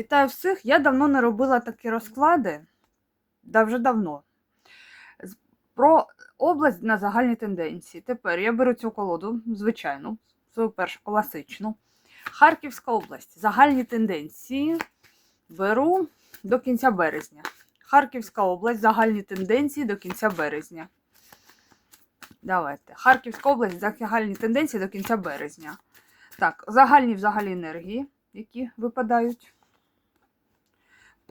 Вітаю всіх! Я давно не робила такі розклади, да вже давно. Про область на загальні тенденції. Тепер я беру цю колоду, звичайну, свою першу класичну. Харківська область. Загальні тенденції беру до кінця березня. Харківська область, загальні тенденції до кінця березня. Давайте. Харківська область, загальні тенденції до кінця березня. Так, загальні взагалі енергії, які випадають.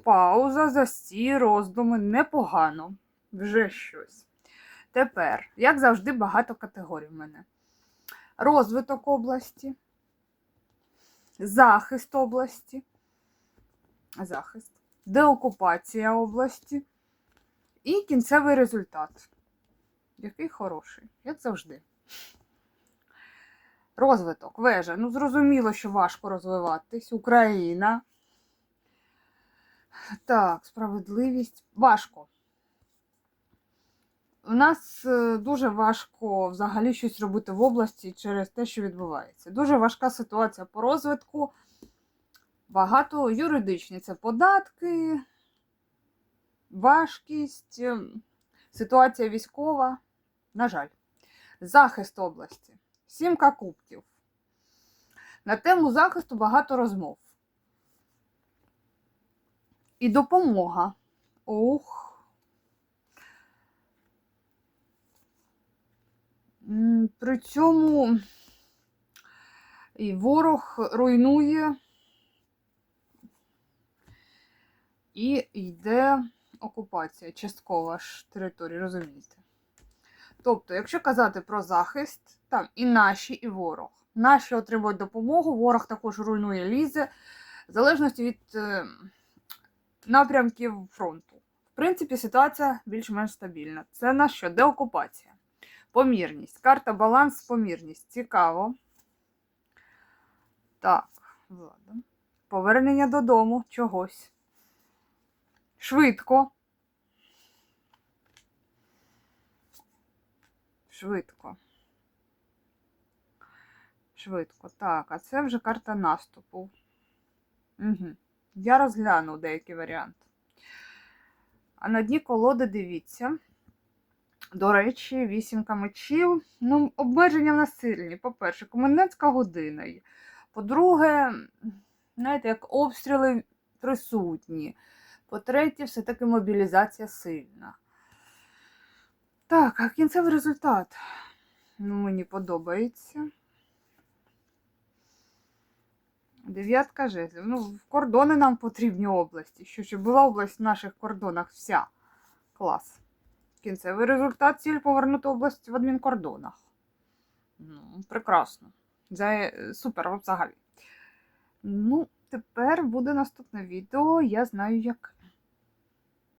Пауза, застій, роздуми. Непогано. Вже щось. Тепер, як завжди, багато категорій в мене. Розвиток області, захист області, захист, деокупація області і кінцевий результат. Який хороший, як завжди. Розвиток, вежа. Ну, зрозуміло, що важко розвиватись. Україна. Так, справедливість. Важко. У нас е, дуже важко взагалі щось робити в області через те, що відбувається. Дуже важка ситуація по розвитку. Багато юридичні це податки, важкість, ем, ситуація військова. На жаль, захист області. Сімка кубків. На тему захисту багато розмов. І допомога. М, При цьому і ворог руйнує і йде окупація часткова ж території, розумієте? Тобто, якщо казати про захист, там і наші, і ворог. Наші отримують допомогу, ворог також руйнує лізе, в залежності від е, напрямків фронту. В принципі, ситуація більш-менш стабільна. Це на що? Деокупація. Помірність. Карта баланс, помірність. Цікаво. Так, ладно. Повернення додому чогось. Швидко. Швидко. Швидко. Так, а це вже карта наступу. Угу. Я розгляну деякі варіанти. А на дні колоди дивіться. До речі, вісімка мечів. Ну, обмеження в нас сильні. По-перше, комендантська година. По-друге, знаєте, як обстріли присутні. По-третє, все-таки мобілізація сильна. Так, а кінцевий результат. Ну, мені подобається. Дев'ятка жезлів. Ну, кордони нам потрібні області. Що щоб була область в наших кордонах вся. Клас. Кінцевий результат ціль повернути область в адмінкордонах. Ну, прекрасно. Це супер взагалі. Ну, тепер буде наступне відео. Я знаю як.